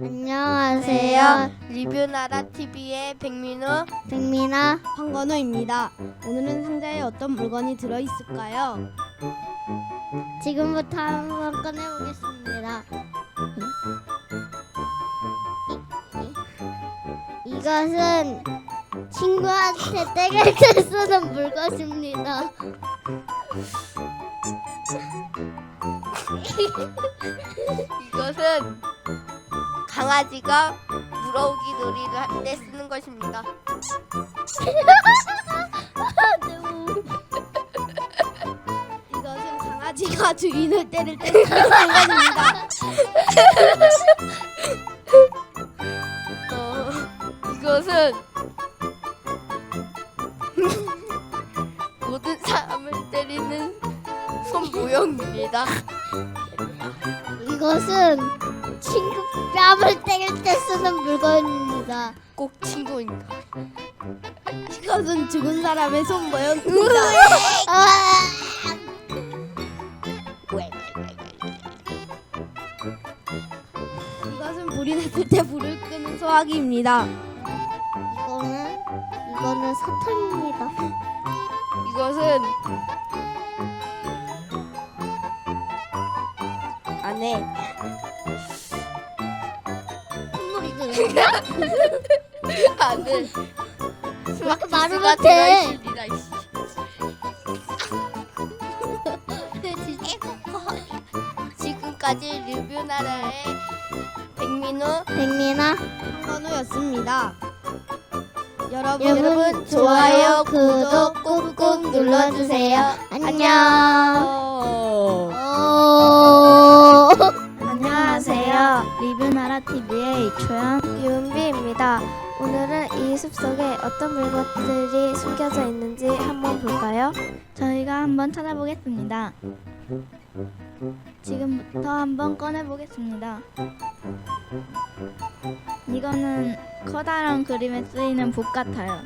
안녕하세요. 리뷰나라 TV의 백민우 백민아. 황건우입니다. 오늘은 상자에 어떤 물건이 들어 있을까요? 지금부터 한번 꺼내보겠습니다. 이- 이- 이것은 친구한테 때릴 때 쓰는 물건입니다. 이것은 강아지가 물어오기 놀이를 할 때 쓰는 것입니다. 이것은 강아지가 주인을 때릴 때 쓰는 물건입니다. 어, 이것은 손 모형입니다. 이것은 친구 뺨을 때릴 때 쓰는 물건입니다. 꼭 친구인가? 이것은 죽은 사람의 손 모형입니다. 아! 이것은 불이 났을 때 불을 끄는 소화기입니다. 이거는 이거는 사탕입니다. 이것은 콧물이 들어요. 안에 막 말을 못해. 들어있습니다. 이씨. 지금까지 리뷰 나라의 백민우 백민아, 황건우였습니다. 여러분, 여러분 좋아요, 구독 꾹꾹 눌러주세요. 안녕. 오. 리뷰나라 TV의 이초연. 유은비입니다. 오늘은 이 숲속에 어떤 물건들이 숨겨져 있는지 한번 볼까요? 저희가 한번 찾아보겠습니다. 지금부터 한번 꺼내보겠습니다. 이거는 커다란 그림에 쓰이는 붓 같아요.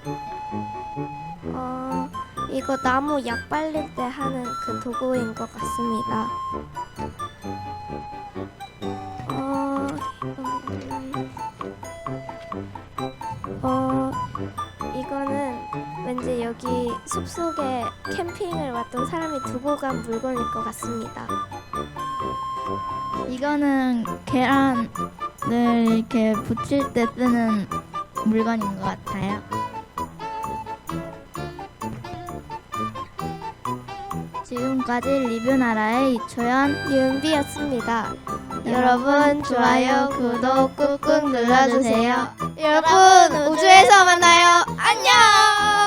어, 이거 나무 약 발릴 때 하는 그 도구인 것 같습니다. 여기 숲속에 캠핑을 왔던 사람이 두고 간 물건일 것 같습니다. 이거는 계란을 이렇게 붙일 때 쓰는 물건인 것 같아요. 지금까지 리뷰나라의 이초연 유은비였습니다. 여러분 좋아요 구독 꾹꾹 눌러주세요. 여러분 우주에서 만나요. 안녕.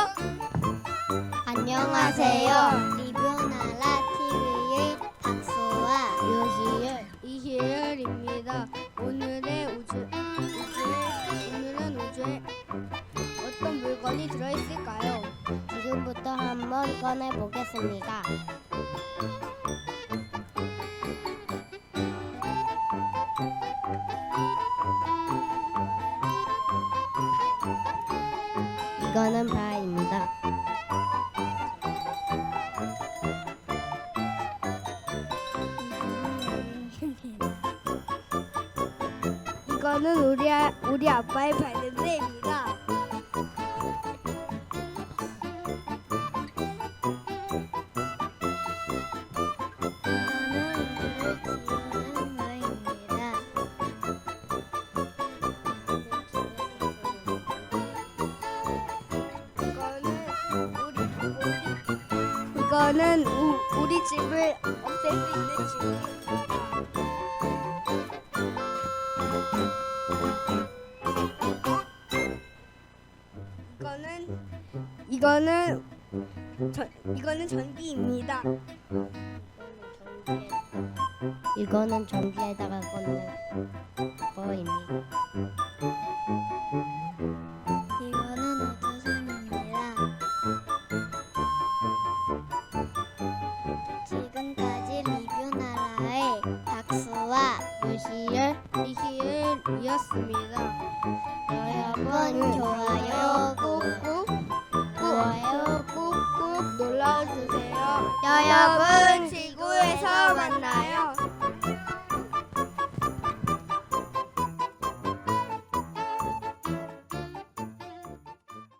안녕하세요. 리뷰나라 TV의 박수와 요시열. 이희열입니다. 오늘의 우주, 우주에, 오늘은 우주에 어떤 물건이 들어 있을까요? 지금부터 한번 꺼내 보겠습니다. 이거는 바 이거는 우리 아, 우리 아빠의 발냄새입니다. 이거는 우, 우리 집을 없앨 수 있는 집입니다. 이거는 이거는 전 이거는 전기입니다. 이거는 전기에다가 꽂는 거입니다. 이거는 우주선입니다. 지금까지 리뷰나라의 박수와 유시열 이희은이었습니다. 여러분 좋아요 꾹 꾹 좋아요 꾹꾹 눌러주세요. 여러분.